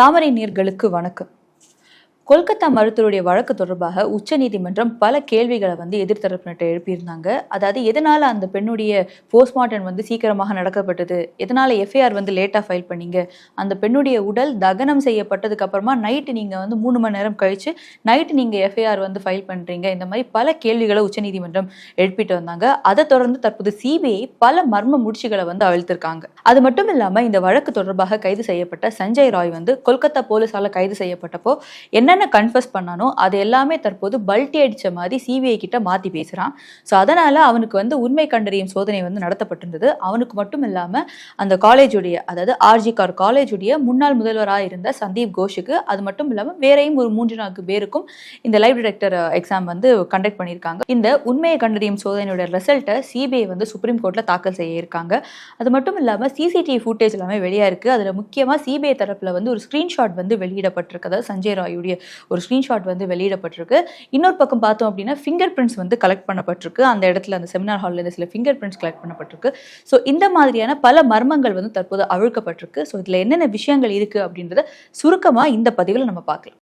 தாமரை நீர்களுக்கு வணக்கம். கொல்கத்தா மருத்துவருடைய வழக்கு தொடர்பாக உச்சநீதிமன்றம் பல கேள்விகளை வந்து எதிர்த்தரப்பினர்கிட்ட எழுப்பியிருந்தாங்க. அதாவது எதனால் அந்த பெண்ணுடைய போஸ்ட்மார்ட்டம் வந்து சீக்கிரமாக நடக்கப்பட்டது? எதனால் எஃப்ஐஆர் வந்து லேட்டாக ஃபைல் பண்ணீங்க? அந்த பெண்ணுடைய உடல் தகனம் செய்யப்பட்டதுக்கு அப்புறமா நைட்டு நீங்கள் வந்து மூணு மணி நேரம் கழித்து நைட்டு நீங்கள் எஃப்ஐஆர் வந்து ஃபைல் பண்ணுறீங்க இந்த மாதிரி பல கேள்விகளை உச்சநீதிமன்றம் எழுப்பிட்டு வந்தாங்க. அதை தொடர்ந்து தற்போது சிபிஐ பல மர்ம முடிச்சுகளை வந்து அழுத்திருக்காங்க அது மட்டும் இல்லாமல் இந்த வழக்கு தொடர்பாக கைது செய்யப்பட்ட சஞ்சய் ராய் வந்து கொல்கத்தா போலீஸால் கைது செய்யப்பட்டப்போ என்னென்ன கன்ஃபஸ் பண்ணானோ அது எல்லாமே தற்போது பல்ட்டி அடிச்ச மாதிரி சிபிஐ கிட்ட மாத்தி பேசுறான். ஸோ அதனால அவனுக்கு வந்து உண்மை கண்டறியும் சோதனை வந்து நடத்தப்பட்டிருந்தது. அவனுக்கு மட்டும் இல்லாம அந்த காலேஜுடைய அதாவது ஆர்ஜி கார் காலேஜுடைய முன்னாள் முதல்வராக இருந்த சந்தீப் கோஷுக்கு அது மட்டும் இல்லாமல் வேறையும் ஒரு மூன்று நான்கு பேருக்கும் இந்த லைவ் டிரெக்டர் எக்ஸாம் வந்து கண்டக்ட் பண்ணியிருக்காங்க. இந்த உண்மையை கண்டறியும் சோதனையோட ரிசல்ட்டை சிபிஐ வந்து சுப்ரீம் கோர்ட்டில் தாக்கல் செய்ய இருக்காங்க. அது மட்டும் இல்லாமல் சிசிடிவி ஃபுட்டேஜ் எல்லாமே வெளியாக இருக்கு. அதில் முக்கியமா சிபிஐ தரப்பில் வந்து ஒரு ஸ்கிரீன்ஷாட் வந்து வெளியிடப்பட்டிருக்கு. அதாவது சஞ்சய் ராயுடைய ஒரு ஸ்க்ரீன்ஷாட் வந்து வெளியிடப்பட்டிருக்கு. இன்னொரு பக்கம் பார்த்தோம் அப்படின்னா ஃபிங்கர் பிரிண்ட்ஸ் வந்து கலெக்ட் பண்ணப்பட்டிருக்கு. அந்த இடத்துல அந்த செமினார் ஹாலில் இருந்து சில ஃபிங்கர் பிரிண்ட்ஸ் கலெக்ட் பண்ணப்பட்டிருக்கு. ஸோ இந்த மாதிரியான பல மர்மங்கள் வந்து தற்போது அழுக்கப்பட்டிருக்கு. ஸோ இதில் என்னென்ன விஷயங்கள் இருக்குது அப்படின்றத சுருக்கமாக இந்த பதிவில் நம்ம பார்க்கலாம்.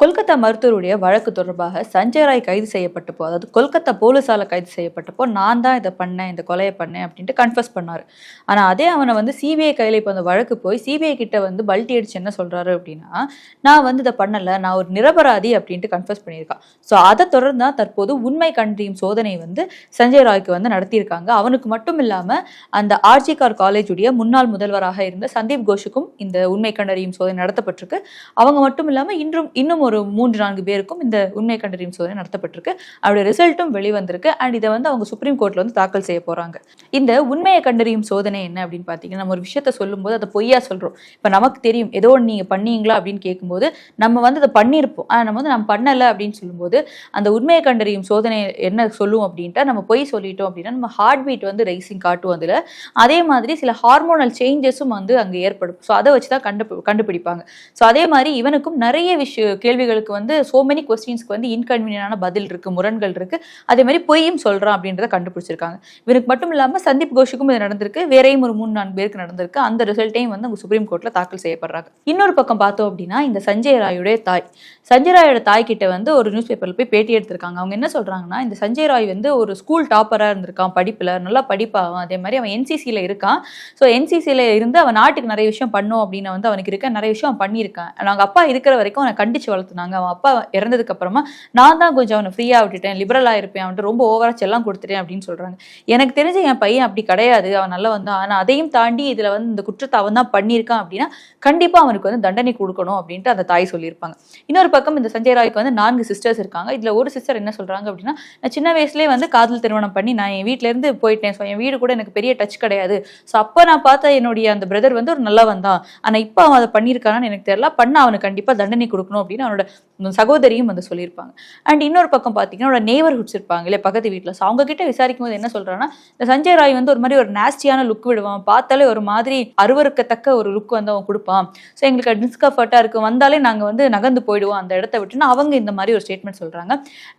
கொல்கத்தா மருத்துவருடைய வழக்கு தொடர்பாக சஞ்சய் ராய் கைது செய்யப்பட்டப்போ அதாவது கொல்கத்தா போலீஸால கைது செய்யப்பட்டப்போ நான் தான் இதை பண்ணேன் இந்த கொலையை பண்ணேன் அப்படின்ட்டு கன்ஃபர்ஸ் பண்ணார். ஆனால் அதே அவனை வந்து சிபிஐ கையில் இப்போ அந்த வழக்கு போய் சிபிஐ கிட்ட வந்து பல்ட்டி அடிச்சு என்ன சொல்கிறாரு அப்படின்னா நான் வந்து இதை பண்ணலை நான் ஒரு நிரபராதி அப்படின்ட்டு கன்ஃபர்ஸ் பண்ணியிருக்கான் ஸோ அதை தொடர்ந்து தான் தற்போது உண்மை கண்டறியும் சோதனை வந்து சஞ்சய் ராய்க்கு வந்து நடத்தியிருக்காங்க. அவனுக்கு மட்டும் இல்லாமல் அந்த ஆர்ஜி கார் காலேஜுடைய முன்னாள் முதல்வராக இருந்த சந்தீப் கோஷுக்கும் இந்த உண்மை கண்டறியும் சோதனை நடத்தப்பட்டிருக்கு. அவங்க மட்டும் இல்லாமல் இன்றும் இன்னும் ஒரு மூன்று நான்கு பேருக்கும் இந்த உண்மை கண்டறியும் சோதனை நடத்தப்பட்டிருக்கு. அவருடைய ரிசல்ட்டும் வெளிவந்திருக்கு. அண்ட் இதை வந்து அவங்க சுப்ரீம் கோர்ட்ல வந்து தாக்கல் செய்ய போறாங்க. இந்த உண்மையை கண்டறியும் சோதனை என்ன அப்படின்னு பார்த்தீங்கன்னா நம்ம ஒரு விஷயத்த சொல்லும்போது அதை பொய்யா சொல்றோம். இப்போ நமக்கு தெரியும் ஏதோ ஒன்று நீங்க பண்ணீங்களா அப்படின்னு கேட்கும்போது நம்ம வந்து அதை பண்ணியிருப்போம் ஆனால் நம்ம வந்து நம்ம பண்ணலை அப்படின்னு சொல்லும்போது அந்த உண்மையை கண்டறியும் சோதனை என்ன சொல்லும் அப்படின்ட்டு நம்ம பொய் சொல்லிட்டோம் அப்படின்னா நம்ம ஹார்ட் பீட் வந்து ரைசிங் காட்டும் அதில். அதே மாதிரி சில ஹார்மோனல் சேஞ்சஸும் வந்து அங்கே ஏற்படும். ஸோ அதை வச்சு தான் கண்டு கண்டுபிடிப்பாங்க. ஸோ அதே மாதிரி இவனுக்கும் நிறைய விஷய கேள்விகளுக்கு வந்து சோ மெனி கொஸ்டின்ஸ்க்கு வந்து இன்கன்வீனியனான பதில் இருக்கு முரண்கள் இருக்கு. அதே மாதிரி பொய்யும் சொல்றான் அப்படின்றத கண்டுபிடிச்சிருக்காங்க. இவருக்கு மட்டும் இல்லாமல் சந்தீப் கோஷுக்கும் இது நடந்திருக்கு. வேறையும் ஒரு மூணு நான்கு பேருக்கு நடந்திருக்கு. அந்த ரிசல்ட்டையும் வந்து அவங்க சுப்ரீம் கோர்ட்ல தாக்கல் செய்யப்படுறாங்க. இன்னொரு பக்கம் பார்த்தோம் அப்படின்னா இந்த சஞ்சய் ராயுடைய தாய். சஞ்சய் ராயோட தாய் கிட்ட வந்து ஒரு நியூஸ் பேப்பர்ல போய் பேட்டி எடுத்திருக்காங்க. அவங்க என்ன சொல்றாங்கன்னா இந்த சஞ்சய் ராய் வந்து ஒரு ஸ்கூல் டாப்பரா இருந்திருக்கான் படிப்புல. நல்லா படிப்பாகும் அதே மாதிரி அவன் என்சிசியில் இருக்கான். ஸோ என்சிசியில இருந்து அவன் நாட்டுக்கு நிறைய விஷயம் பண்ணும் அப்படின்னு வந்து அவனுக்கு இருக்க நிறைய விஷயம் அவன் பண்ணியிருக்கான். அவங்க அப்பா இருக்கிற வரைக்கும் அவனை கண்டிச்சு வளர்த்துனாங்க அவன் அப்பா இறந்ததுக்கு அப்புறமா நான் தான் கொஞ்சம் அவனை ஃப்ரீயாக விட்டுட்டேன் லிபரலாக இருப்பேன் அவன்ட்டு ரொம்ப ஓவரா செல்லாம் கொடுத்துட்டேன் அப்படின்னு சொல்றாங்க. எனக்கு தெரிஞ்ச என் பையன் அப்படி கிடையாது அவன் நல்லா வந்தான். ஆனால் அதையும் தாண்டி இதுல வந்து இந்த குற்றத்தை அவன் தான் பண்ணியிருக்கான் அப்படின்னா கண்டிப்பா அவனுக்கு வந்து தண்டனை கொடுக்கணும் அப்படின்ட்டு அந்த தாய் சொல்லியிருப்பாங்க. இன்னொரு பக்கம் இந்த சஞ்சய் ராய்க்கு வந்து நான்கு சிஸ்டர்ஸ் இருக்காங்க. இதுல ஒரு சிஸ்டர் என்ன சொல்றாங்க அப்படின்னா நான் சின்ன வயசுலேயே வந்து காதல் திருமணம் பண்ணி நான் என் வீட்ல இருந்து போயிட்டேன். ஸோ என் வீடு கூட எனக்கு பெரிய டச் கிடையாது. ஸோ அப்போ நான் பார்த்த என்னுடைய அந்த பிரதர் வந்து ஒரு நல்லவன் தான் ஆனா இப்போ அவன் அதை பண்ணியிருக்கானான்னு எனக்கு தெரியல. பண்ண அவனுக்கு கண்டிப்பா தண்டனை கொடுக்கணும் அப்படின்னு தன்னோட சகோதரியும் வந்து சொல்லியிருப்பாங்க. அண்ட் இன்னொரு பக்கம் பார்த்தீங்கன்னா நேபர்ஹுட்ஸ் இருப்பாங்க. இல்லையா பக்கத்து வீட்டில் ஸோ அவங்க கிட்ட விசாரிக்கும் போது என்ன சொல்றாங்கன்னா இந்த சஞ்சய் ராய் வந்து ஒரு மாதிரி ஒரு நாஸ்டியான லுக் விடுவான். பார்த்தாலே ஒரு மாதிரி அருவருக்கத்தக்க ஒரு லுக் வந்து அவன் கொடுப்பான். ஸோ எங்களுக்கு டிஸ்கம்ஃபர்ட்டாக இருக்கு. வந்தாலே நாங்கள் வந்து நகர்ந்து போயிடுவோம் அந்த இடத்த விட்டுன்னு அவங்க இந்த மாதிரி ஒரு ஸ்டேட்மெண்ட் சொல்றாங்க.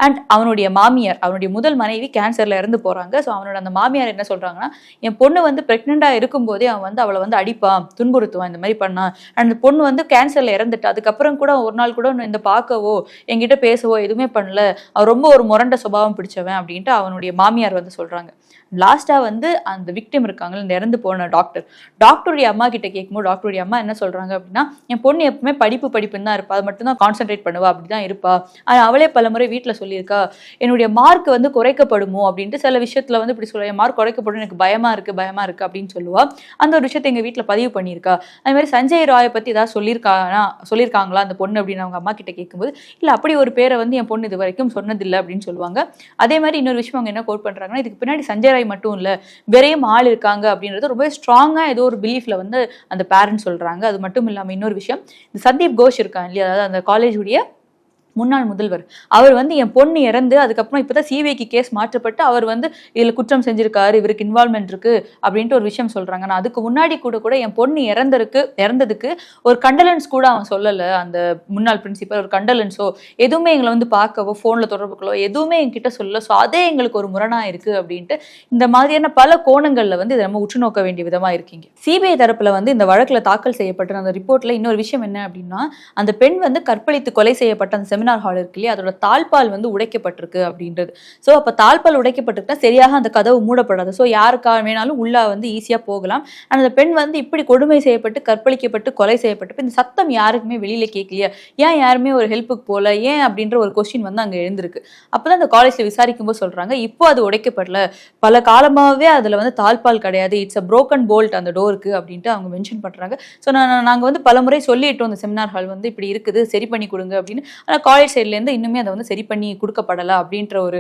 அண்ட் அவனுடைய மாமியார் அவனுடைய முதல் மனைவி கேன்சர்ல இறந்து போறாங்க. ஸோ அவனோட அந்த மாமியார் என்ன சொல்றாங்கன்னா என் பொண்ணு வந்து பிரெக்னெண்டா இருக்கும்போதே அவன் வந்து அவளை வந்து அடிப்பான் துன்புறுத்துவான் இந்த மாதிரி பண்ணான். அண்ட் பொண்ணு வந்து கேன்சர்ல இறந்துட்டு. அதுக்கப்புறம் கூட ஒரு நாள் கூட இந்த பார்க்கவோ என்கிட்ட பேசவோ எதுவுமே பண்ணல. அவன் ரொம்ப ஒரு முரண்ட சுபாவம் பிடிச்சவன் அப்படின்ட்டு அவனுடைய மாமியார் வந்து சொல்றாங்க. லாஸ்டா வந்து அந்த விக்டிம் இருக்காங்களே இந்த இறந்து போன டாக்டர் டாக்டருடைய அம்மா கிட்ட கேட்கும்போது டாக்டருடைய அம்மா என்ன சொல்றாங்க அப்படின்னா என் பொண்ணு எப்பவுமே படிப்பு படிப்புன்னு தான் இருப்பா. அது மட்டும் தான் கான்சென்ட்ரேட் பண்ணுவா. அப்படிதான் இருப்பா. ஆனா அவளே பல முறை வீட்டில் சொல்லியிருக்கா. என்னுடைய மார்க் வந்து குறைக்கப்படுமோ? அப்படின்ட்டு சில விஷயத்துல வந்து இப்படி சொல்லுவா என் மார்க் குறைக்கப்படும். எனக்கு பயமா இருக்கு பயமா இருக்கு அப்படின்னு சொல்லுவா. அந்த ஒரு விஷயத்தை எங்க வீட்டில் பதிவு பண்ணியிருக்கா. அதுமாதிரி சஞ்சய் ராயை பத்தி ஏதாவது சொல்லியிருக்கானா சொல்லியிருக்காங்களா அந்த பொண்ணு அப்படின்னு அவங்க அம்மா கிட்ட கேட்கும்போது இல்ல அப்படி ஒரு பேரை வந்து என் பொண்ணு இது வரைக்கும் சொன்னதில்லை அப்படின்னு சொல்லுவாங்க. அதே மாதிரி இன்னொரு விஷயம் அவங்க என்ன கோட் பண்றாங்கன்னா இதுக்கு பின்னாடி சஞ்சய் ராய் மட்டும் இல்ல வேறையும் ஆள் இருக்காங்க அப்படின்றது ரொம்ப ஸ்ட்ராங்கா ஏதோ ஒரு பிலீஃப்ல வந்து அந்த பேரண்ட்ஸ் சொல்றாங்க. அது மட்டும் இல்லாம இன்னொரு விஷயம் இந்த சந்தீப் கோஷ் இருக்கான் இல்லையா? அதாவது அந்த காலேஜ் உடைய முன்னாள் முதல்வர். அவர் வந்து என் பொண்ணு இறந்து அதுக்கப்புறம் இப்பதான் சிபிஐக்கு கேஸ் மாற்றப்பட்டு அவர் வந்து இதில் குற்றம் செஞ்சிருக்காரு இவருக்கு இன்வால்மெண்ட் இருக்கு அப்படின்ட்டு ஒரு விஷயம் சொல்றாங்க. நான் அதுக்கு முன்னாடி கூட கூட என் பொண்ணு இறந்திருக்கு இறந்ததுக்கு ஒரு கண்டலன்ஸ் கூட அவன் சொல்லலை. அந்த முன்னாள் பிரின்சிபல் ஒரு கண்டலன்ஸோ எதுவுமே எங்களை வந்து பார்க்கவோ ஃபோனில் தொடர்புகளோ எதுவுமே என்கிட்ட சொல்லல. ஸோ அதே எங்களுக்கு ஒரு முரணா இருக்கு அப்படின்ட்டு இந்த மாதிரியான பல கோணங்களில் வந்து இதை நம்ம உற்று நோக்க வேண்டிய விதமாக இருக்கீங்க. சிபிஐ தரப்பில் வந்து இந்த வழக்கில் தாக்கல் செய்யப்பட்ட அந்த ரிப்போர்ட்ல இன்னொரு விஷயம் என்ன அப்படின்னா அந்த பெண் வந்து கற்பழித்து கொலை செய்யப்பட்ட அந்த செமினார் ஹால் இருக்கு இல்லையா? அதோட தாழ்பால் வந்து உடைக்கப்பட்டிருக்கு அப்படின்றது. ஸோ அப்போ தாழ்பால் உடைக்கப்பட்டிருக்குன்னா சரியாக அந்த கதவு மூடப்படாது. ஸோ யாருக்கா வேணாலும் உள்ள வந்து ஈஸியாக போகலாம். ஆனால் அந்த பெண் வந்து இப்படி கொடுமை செய்யப்பட்டு கற்பழிக்கப்பட்டு கொலை செய்யப்பட்டு இந்த சத்தம் யாருக்குமே வெளியில கேட்கலையா. ஏன் யாருமே ஒரு ஹெல்ப்புக்கு போகல ஏன் அப்படின்ற ஒரு கொஸ்டின் வந்து அங்கே எழுந்திருக்கு. அப்பதான் அந்த காலேஜில் விசாரிக்கும் போது சொல்றாங்க இப்போ அது உடைக்கப்படல. பல காலமாகவே அதுல வந்து தாழ்பால் கிடையாது. இட்ஸ் அ ப்ரோக்கன் போல்ட் அந்த டோருக்கு அப்படின்ட்டு அவங்க மென்ஷன் பண்றாங்க. ஸோ நான் நாங்கள் வந்து பல முறை சொல்லிட்டோம் இந்த செமினார் ஹால் வந்து இப்படி இருக்குது சரி பண்ணி கொடுங்க அப்படின்னு. ஆனால் ராயல் சைட்லேருந்து இன்னுமே அதை வந்து சரி பண்ணி கொடுக்கப்படலை அப்படின்ற ஒரு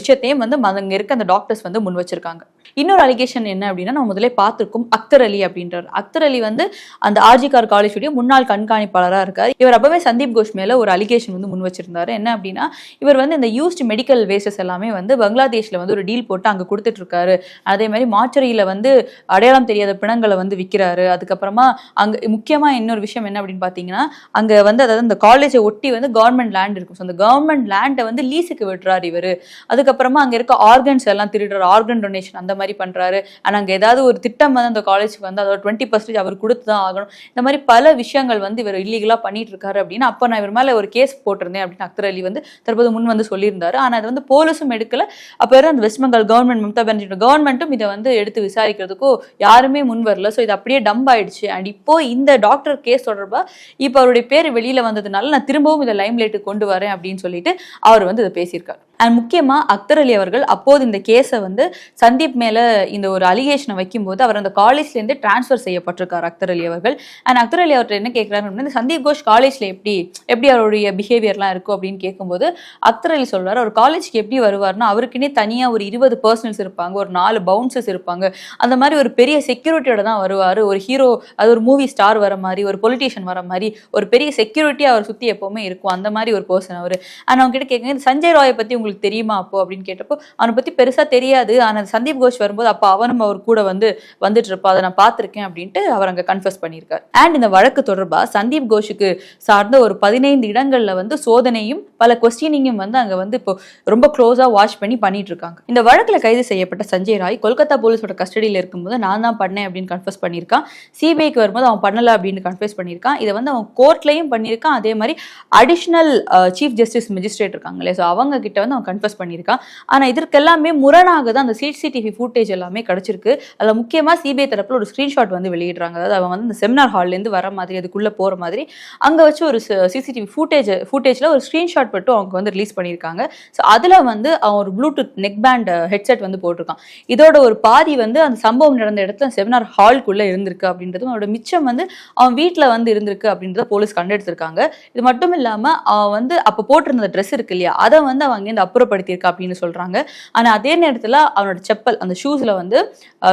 விஷயத்தையும் வந்து அங்கே இருக்க அந்த டாக்டர்ஸ் வந்து முன் வச்சிருக்காங்க. இன்னொரு அலிகேஷன் என்ன அப்படின்னா நம்ம முதலே பார்த்துருக்கோம் அக்தர் அலி அப்படின்றார். அக்தர் அலி வந்து அந்த ஆர்ஜிகார் காலேஜுடைய முன்னாள் கண்காணிப்பாளராக இருக்கார். இவர் அப்பவே சந்தீப் கோஷ் மேல ஒரு அலிகேஷன் வந்து முன் வச்சிருந்தாரு. என்ன அப்படின்னா இவர் வந்து இந்த யூஸ்ட் மெடிக்கல் வேஸ்டஸ் எல்லாமே வந்து பங்களாதேஷ்ல வந்து ஒரு டீல் போட்டு அங்கே கொடுத்துட்டு இருக்காரு. அதே மாதிரி மாச்சரியில வந்து அடையாளம் தெரியாத பிணங்களை வந்து விற்கிறாரு அதுக்கப்புறமா அங்க முக்கியமா இன்னொரு விஷயம் என்ன அப்படின்னு பார்த்தீங்கன்னா அங்கே வந்து அதாவது அந்த காலேஜை ஒட்டி வந்து கவர்மெண்ட் லேண்ட் இருக்கும். ஸோ அந்த கவர்மெண்ட் லேண்டை வந்து லீஸுக்கு விடுறார் இவர். அதுக்கப்புறமா அங்கே இருக்க ஆர்கன்ஸ் எல்லாம் திருடுறாரு. ஆர்கன் டொனேஷன் அந்த மாதிரி பண்றாரு. ஆனா அங்க ஏதாவது ஒரு திட்டம் வந்து அந்த காலேஜுக்கு வந்து அதோட டுவெண்ட்டி பர்சன்டேஜ் அவர் கொடுத்து தான் ஆகணும். இந்த மாதிரி பல விஷயங்கள் வந்து இவர் இல்லீகலாக பண்ணிட்டு இருக்காரு அப்படின்னு அப்ப நான் இவர் மேல ஒரு கேஸ் போட்டிருந்தேன் அப்படின்னு அக்தர் அலி வந்து தற்போது முன் வந்து சொல்லியிருந்தாரு. ஆனா அது வந்து போலீஸும் எடுக்கல. அப்போ அந்த வெஸ்ட் பெங்கால் கவர்மெண்ட் மம்தா பானர்ஜி கவர்மெண்ட்டும் இதை வந்து எடுத்து விசாரிக்கிறதுக்கோ யாருமே முன் வரல. ஸோ இது அப்படியே டம்ப் ஆயிடுச்சு. அண்ட் இப்போ இந்த டாக்டர் கேஸ் தொடர்பா இப்போ அவருடைய பேர் வெளியில வந்ததுனால நான் திரும்பவும் இதை லைம் லைட்டுக்கு கொண்டு வரேன் அப்படின்னு சொல்லிட்டு அவர் வந்து இதை பேசியிருக்காரு. அண்ட் முக்கியமா அக்தர் அலி அவர்கள் அப்போது இந்த கேஸை வந்து சந்தீப் மேல இந்த ஒரு அலிகேஷனை வைக்கும்போது அவர் அந்த காலேஜ்ல இருந்து டிரான்ஸ்ஃபர் செய்யப்பட்டிருக்கார் அக்தர் அலி அவர்கள். அண்ட் அக்தர் அலி அவர்கிட்ட என்ன கேட்குறாரு அப்படின்னா சந்தீப் கோஷ் காலேஜ்ல எப்படி எப்படி அவருடைய பிஹேவியர்லாம் இருக்கும் அப்படின்னு கேட்கும்போது அக்தர் அலி சொல்றாரு அவர் காலேஜ்க்கு எப்படி வருவார்னா அவருக்குன்னே தனியா ஒரு இருபது பர்சனல்ஸ் இருப்பாங்க ஒரு நாலு பவுன்சர்ஸ் இருப்பாங்க. அந்த மாதிரி ஒரு பெரிய செக்யூரிட்டியோட தான் வருவார். ஒரு ஹீரோ அது ஒரு மூவி ஸ்டார் வர மாதிரி ஒரு பொலிட்டீஷியன் வர மாதிரி ஒரு பெரிய செக்யூரிட்டி அவர் சுற்றி எப்பவுமே இருக்கும். அந்த மாதிரி ஒரு பர்சன் அவர். ஆனால் அவங்க கிட்ட கேட்குங்க சஞ்சய் ராயை பற்றி உங்களுக்கு தெரியுமா அப்போ? அப்படின்னு கேட்டப்போ அவனை பற்றி பெருசாக தெரியாது. ஆனால் சந்தீப் கோஷ் வரும்போது அப்போ அவனும் அவர் கூட வந்து வந்துட்டு இருப்பா அதை நான் பார்த்துருக்கேன் அப்படின்ட்டு அவர் அங்கே கன்ஃபர்ஸ் பண்ணியிருக்கார். அண்ட் இந்த வழக்கு தொடர்பாக சந்தீப் கோஷுக்கு சார்ந்த ஒரு பதினைந்து இடங்கள்ல வந்து சோதனையும் பல கொஸ்டினிங்கும் வந்து அங்கே வந்து இப்போ ரொம்ப க்ளோஸாக வாட்ச் பண்ணி பண்ணிட்டு இருக்காங்க இந்த வழக்கில் கைது செய்யப்பட்ட சஞ்சய் ராய் கொல்கத்தா போலீஸோட கஸ்டடியில் இருக்கும்போது நான் தான் பண்ணேன் அப்படின்னு கன்ஃபர்ஸ் பண்ணியிருக்கான். சிபிஐக்கு வரும்போது அவன் பண்ணல அப்படின்னு கன்ஃபர்ஸ் பண்ணியிருக்கான். இதை வந்து அவன் கோர்ட்லையும் பண்ணியிருக்கான். அதே மாதிரி அடிஷ்னல் சீஃப் ஜஸ்டிஸ் மெஜிஸ்ட்ரேட் இருக்காங்களே ஸோ அவங்க கிட்ட வந்து அவன் கன்ஃபர்ஸ் பண்ணியிருக்கான். ஆனால் இதற்கெல்லாமே முரணாக தான் அந்த சிசிடிவி ஃபுட்டேஜ் எல்லாமே கிடச்சிருக்கு. அதில் முக்கியமாக சிபிஐ தரப்பில் ஒரு ஸ்க்ரீன்ஷாட் வந்து வெளியிடுறாங்க. அதாவது அவன் வந்து இந்த செமினார் ஹால்லேருந்து வர மாதிரி அதுக்குள்ளே போகிற மாதிரி அங்கே வச்சு ஒரு சிசிடிவி ஃபுட்டேஜ் ஃபுட்டேஜில் ஒரு ஸ்க்ரீன்ஷாட் மட்டும் அவங்க வந்து ரிலீஸ் பண்ணியிருக்காங்க. ஸோ அதில் வந்து அவன் ஒரு ப்ளூடூத் நெக் பேண்ட் ஹெட்செட் வந்து போட்டிருக்கான். இதோட ஒரு பாதி வந்து அந்த சம்பவம் நடந்த இடத்துல செமினார் ஹால்குள்ளே இருந்திருக்கு அப்படின்றதும் அவனோட மிச்சம் வந்து அவன் வீட்டில் வந்து இருந்திருக்கு அப்படின்றத போலீஸ் கண்டெடுத்திருக்காங்க. இது மட்டும் இல்லாமல் அவன் வந்து அப்போ போட்டிருந்த ட்ரெஸ் இருக்கு இல்லையா அதை வந்து அவன் அங்கேருந்து அப்புறப்படுத்தியிருக்கா அப்படின்னு சொல்கிறாங்க ஆனால் அதே நேரத்தில் அவனோட செப்பல் அந்த ஷூஸில் வந்து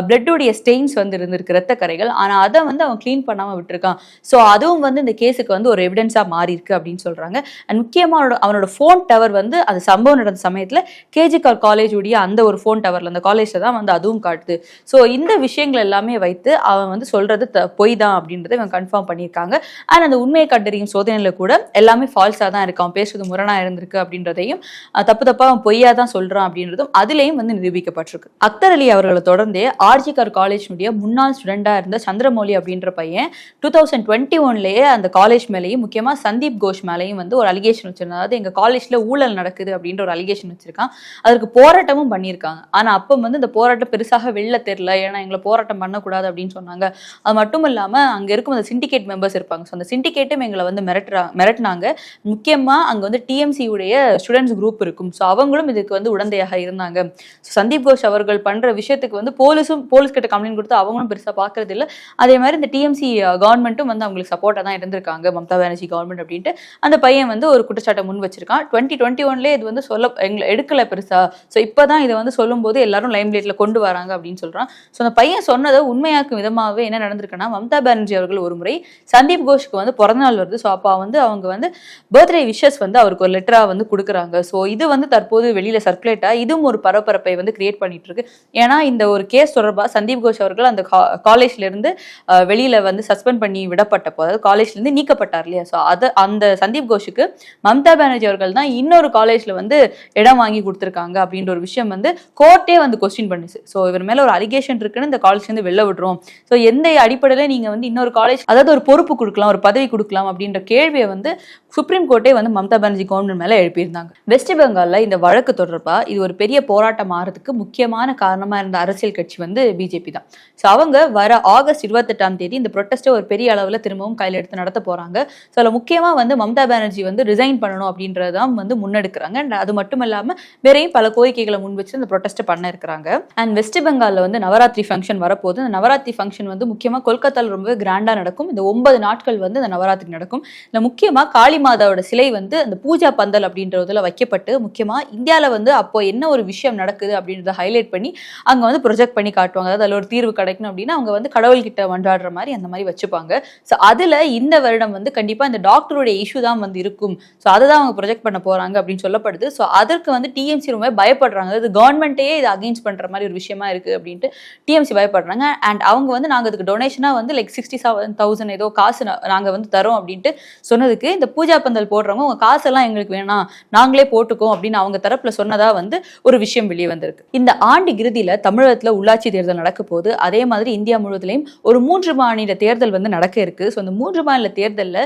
பிளட்டுடைய ஸ்டெயின்ஸ் வந்து இருந்திருக்கு ரத்த கரைகள். ஆனால் அதை வந்து அவன் க்ளீன் பண்ணாமல் விட்டுருக்கான். ஸோ அதுவும் வந்து இந்த கேஸுக்கு வந்து ஒரு எவிடன்ஸாக மாறி இருக்கு அப்படின்னு சொல்கிறாங்க அண்ட் முக்கியமாக அவனோட அவனோட ஃபோன் டவர் வந்து அது சம்பவம் நடந்த சமயத்தில் கேஜிகார் காலேஜ் உடைய அந்த ஒரு ஃபோன் டவரில் அந்த காலேஜில் தான் வந்து அதுவும் காட்டுது. ஸோ இந்த விஷயங்கள் எல்லாமே வைத்து அவன் வந்து சொல்கிறது த- பொய் தான் அப்படின்றத இவன் கன்ஃபார்ம் பண்ணியிருக்காங்க. அண்ட் அந்த உண்மையை கண்டறியும் சோதனையில் கூட எல்லாமே ஃபால்ஸாக தான் இருக்கு. அவன் பேசுறது முரணாக இருந்திருக்கு அப்படின்றதையும் தப்பு தப்பாக அவன் பொய்யா தான் சொல்கிறான் அப்படின்றதும் அதுலேயும் வந்து நிரூபிக்கப்பட்டிருக்கு. அக்தர் அலி அவர்களை தொடர்ந்தே ஆர்ஜிகர் காலேஜினுடைய முன்னாள் ஸ்டூடெண்டாக இருந்த சந்திரமௌலி அப்படின்ற பையன் டூ தௌசண்ட் டுவெண்ட்டி ஒன்லேயே அந்த காலேஜ் மேலேயும் முக்கியமாக சந்தீப் கோஷ் மேலேயும் வந்து ஒரு அலிகேஷன் வச்சிருந்தாங்க அதாவது எங்கள் காலேஜில் ஊழல் நடக்குது அப்படின்ற ஒரு அலிகேஷன் வச்சிருக்கான். அதற்கு போராட்டமும் பண்ணியிருக்காங்க. ஆனால் அப்போ வந்து இந்த போராட்டம் பெருசாக வெளில தெரில ஏன்னா எங்களை போராட்டம் பண்ணக்கூடாது அப்படின்னு சொன்னாங்க. அது மட்டும் இல்லாமல் அங்கே இருக்கும் அந்த சிண்டிகேட் மெம்பர்ஸ் இருப்பாங்க. ஸோ அந்த சிண்டிகேட்டும் எங்களை வந்து மிரட்டுறா மிரட்டினாங்க. முக்கியமாக அங்கே வந்து டிஎம்சி உடைய ஸ்டூடெண்ட்ஸ் குரூப் இருக்கும். ஸோ அவங்களும் இதுக்கு வந்து உடந்தையாக இருந்தாங்க. ஸோ சந்தீப் கோஷ் அவர்கள் பண்ண பண்ற விஷயத்துக்கு வந்து போலீஸும் போலீஸ் கிட்ட கம்ப்ளைண்ட் கொடுத்து அவங்களும் பெருசா பாக்குறது இல்ல. அதே மாதிரி இந்த டிஎம்சி கவர்மெண்ட்டும் வந்து அவங்களுக்கு சப்போர்ட்டா தான் இருந்திருக்காங்க. மம்தா பானர்ஜி கவர்மெண்ட் அப்படின்ட்டு. அந்த பையன் வந்து ஒரு குற்றச்சாட்டை முன் வச்சிருக்கான். டுவெண்ட்டி டுவெண்ட்டி ஒன்லேயே இது வந்து சொல்ல எங்களை எடுக்கல பெருசா. ஸோ இப்போதான் இதை வந்து சொல்லும்போது எல்லாரும் லைம் லைட்ல கொண்டு வராங்க அப்படின்னு சொல்றான். ஸோ அந்த பையன் சொன்னதை உண்மையாக்கும் விதமாகவே என்ன நடந்திருக்குன்னா மம்தா பானர்ஜி அவர்கள் ஒரு முறை சந்தீப் கோஷ்க்கு வந்து பிறந்தநாள் வருது. ஸோ அப்போ வந்து அவங்க வந்து பர்த்டே விஷஸ் வந்து அவருக்கு ஒரு லெட்டரா வந்து கொடுக்குறாங்க. ஸோ இது வந்து தற்போது வெளியில சர்க்குலேட்டா இதுவும் ஒரு பரபரப்பை வந்து கிரியேட் பண்ணிட்டு இருக்கு. ஏன்னா இந்த ஒரு கேஸ் தொடர்பாக சந்தீப் கோஷ் அவர்கள் அந்த காலேஜ்ல இருந்து அஹ், வெளியில வந்து சஸ்பெண்ட் பண்ணி விடப்பட்டப்போ அதாவது காலேஜ்ல இருந்து நீக்கப்பட்டார் இல்லையா? ஸோ அது அந்த சந்தீப் கோஷுக்கு மம்தா பானர்ஜி அவர்கள் தான் இன்னொரு காலேஜ்ல வந்து இடம் வாங்கி கொடுத்துருக்காங்க அப்படின்ற ஒரு விஷயம் வந்து கோர்ட்டே வந்து கொஸ்டின் பண்ணுச்சு. ஸோ இவர் மேலே ஒரு அலிகேஷன் இருக்குன்னு இந்த காலேஜ்லேருந்து வெளில விடுறோம். ஸோ எந்த அடிப்படையில் நீங்கள் வந்து இன்னொரு காலேஜ் அதாவது ஒரு பொறுப்பு கொடுக்கலாம் ஒரு பதவி கொடுக்கலாம் அப்படின்ற கேள்வியை வந்து சுப்ரீம் கோர்ட்டே வந்து மம்தா பானர்ஜி கவர்மெண்ட் மேல எழுப்பியிருந்தாங்க. வெஸ்ட் பெங்கால்ல இந்த வழக்கு தொடர்பா இது ஒரு பெரிய போராட்டம் ஆறதுக்கு முக்கியமான காரணமா இருந்த அரசியல் கட்சி வந்து பிஜேபி தான். ஸோ அவங்க வர ஆகஸ்ட் இருபத்தெட்டாம் தேதி இந்த ப்ரொட்டஸ்ட்டை ஒரு பெரிய அளவில் திரும்பவும் கையில் எடுத்து நடத்த போறாங்க. ஸோ அதில் முக்கியமாக வந்து மம்தா பானர்ஜி வந்து ரிசைன் பண்ணணும் அப்படின்றதான் வந்து முன்னெடுக்கிறாங்க. அண்ட் அது மட்டும் இல்லாமல் வேறையும் பல கோரிக்கைகளை முன் வச்சு இந்த ப்ரொட்டஸ்ட்டை பண்ண இருக்கிறாங்க. அண்ட் வெஸ்ட் பெங்காலில் வந்து நவராத்திரி ஃபங்க்ஷன் வரப்போகுது அந்த நவராத்திரி ஃபங்க்ஷன் வந்து முக்கியமாக கொல்கத்தாவில் ரொம்ப கிராண்டாக நடக்கும். இந்த ஒன்பது நாட்கள் வந்து இந்த நவராத்திரி நடக்கும். இந்த முக்கியமாக காளி மாதாவோட சிலை வந்து அந்த பூஜா பந்தல் அப்படின்றதுல வைக்கப்பட்டு முக்கியமாக இந்தியாவில் வந்து அப்போ என்ன ஒரு விஷயம் நடக்குது அப்படின்றத ஹைலைட் பண்ணி அங்கே வந்து ப்ரொஜெக்ட் பண்ணி காட்டுவாங்க. அதாவது அதில் ஒரு தீர்வு கிடைக்கணும் அப்படின்னா அவங்க வந்து கடவுள்கிட்ட வண்டாடுற மாதிரி அந்த மாதிரி வச்சுப்பாங்க. ஸோ அதில் இந்த வருடம் வந்து கண்டிப்பாக இந்த டாக்டருடைய இஷ்யூ தான் வந்து இருக்கும். ஸோ அதை தான் அவங்க ப்ரொஜெக்ட் பண்ண போகிறாங்க அப்படின்னு சொல்லப்படுது. ஸோ அதற்கு வந்து டிஎம்சி ரொம்ப பயப்படுறாங்க. அதாவது கவர்மெண்ட்டையே இது அகெயின்ஸ்ட் பண்ணுற மாதிரி ஒரு விஷயமா இருக்குது அப்படின்ட்டு டிஎம்சி பயப்படுறாங்க. அண்ட் அவங்க வந்து நாங்கள் அதுக்கு டொனேஷனாக வந்து லைக் சிக்ஸ்டி செவன் தௌசண்ட் ஏதோ காசு நாங்கள் வந்து தரோம் அப்படின்ட்டு சொன்னதுக்கு இந்த பூஜா பந்தல் போடுறவங்க உங்க காசெல்லாம் எங்களுக்கு வேணாம் நாங்களே போட்டுக்கோம் அப்படின்னு அவங்க தரப்புல சொன்னதா வந்து ஒரு விஷயம் வெளியே வந்திருக்கு. இந்த ஆண்டு இறுதியில தமிழகத்தில் உள்ளாட்சி தேர்தல் நடக்க போகுது. அதே மாதிரி இந்தியா முழுவதிலையும் ஒரு மூன்று மாநில தேர்தல் வந்து நடக்க இருக்கு. ஸோ இந்த மூன்று மாநில தேர்தலில்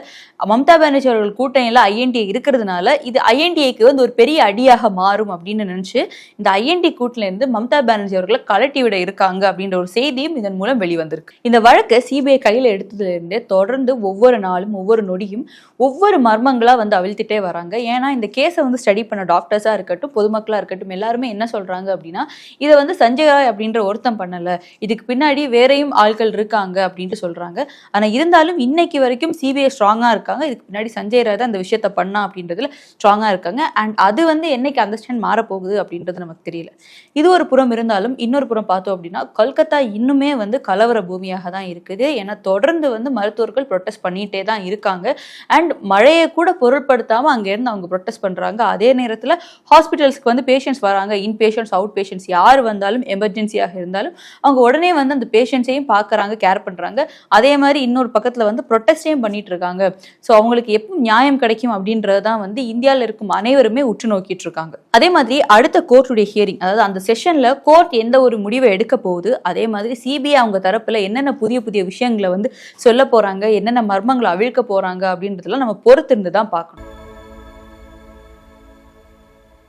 மம்தா பானர்ஜி அவர்கள் கூட்டணியில் ஐஎன்டிஏ இருக்கிறதுனால இது ஐஎன்டிஏக்கு வந்து ஒரு பெரிய அடியாக மாறும் அப்படின்னு நினைச்சு இந்த ஐஎன்டி கூட்டிலிருந்து மம்தா பானர்ஜி அவர்களை கலட்டி விட இருக்காங்க அப்படின்ற ஒரு செய்தியும் இதன் மூலம் வெளிவந்திருக்கு இந்த வழக்கை சிபிஐ கையில் எடுத்ததுலேருந்தே தொடர்ந்து ஒவ்வொரு நாளும் ஒவ்வொரு நொடியும் ஒவ்வொரு மர்மங்களாக வந்து அவிழ்த்துட்டே வராங்க. ஏன்னா இந்த கேஸை வந்து ஸ்டடி பண்ண டாக்டர்ஸாக இருக்கட்டும் பொதுமக்களாக இருக்கட்டும் எல்லாருமே என்ன சொல்கிறாங்க அப்படின்னா இதை வந்து சஞ்சய் ராய் அப்படின்ற ஒருத்தன் பண்ணலை. இதுக்கு பின்னாடி வேறையும் ஆட்கள் இருக்காங்க அப்படின்ட்டு சொல்கிறாங்க ஆனால் இருந்தாலும் இன்னைக்கு வரைக்கும் சிபிஐ ஸ்ட்ராங்காக இருக்காங்க. இதுக்கு பின்னாடி சஞ்சய் ராய் தான் இந்த விஷயத்த பண்ணா அப்படின்றதுல ஸ்ட்ராங்காக இருக்காங்க. அண்ட் அது வந்து என்னைக்கு அண்டர்ஸ்டாண்ட் மாறப்போகுது அப்படின்றது நமக்கு தெரியல. இது ஒரு புறம் இருந்தாலும் இன்னொரு புறம் பார்த்தோம் அப்படின்னா கொல்கத்தா இன்னுமே வந்து கலவர பூமியாக தான் இருக்குது. ஏன்னா தொடர்ந்து வந்து மருத்துவர்கள் ப்ரொட்டஸ்ட் பண்ணிகிட்டே தான் இருக்காங்க. அண்ட் மழையை கூட பொருட்படுத்தாம அங்கேருந்து அவங்க ப்ரொட்டஸ்ட் பண்றாங்க. அதே நேரத்தில் ஹாஸ்பிட்டல்ஸ்க்கு வந்து பேஷண்ட்ஸ் வராங்க. இன் பேஷண்ட்ஸ் அவுட் பேஷண்ட்ஸ் யார் வந்தாலும் எமர்ஜென்சியாக இருந்தாலும் அவங்க உடனே வந்து அந்த பேஷண்ட்ஸையும் பார்க்குறாங்க கேர் பண்றாங்க. அதே மாதிரி இன்னொரு பக்கத்தில் வந்து ப்ரொட்டஸ்டையும் பண்ணிட்டு இருக்காங்க. ஸோ அவங்களுக்கு எப்போ நியாயம் கிடைக்கும் அப்படின்றது தான் வந்து இந்தியாவில் இருக்கும் அனைவருமே உற்று நோக்கிட்டு இருக்காங்க. அதே மாதிரி அடுத்த கோர்ட்டுடைய ஹியரிங் அதாவது அந்த செஷன்ல கோர்ட் எந்த ஒரு முடிவை எடுக்க போகுது அதே மாதிரி சிபிஐ அவங்க தரப்புல என்னென்ன புதிய புதிய விஷயங்களை வந்து சொல்ல போறாங்க என்னென்ன மர்மங்களை அவிழ்க்க போறாங்க அப்படின்றதெல்லாம் நம்ம பொறுத்து பொறுத்திருந்து தான் பார்க்கணும்.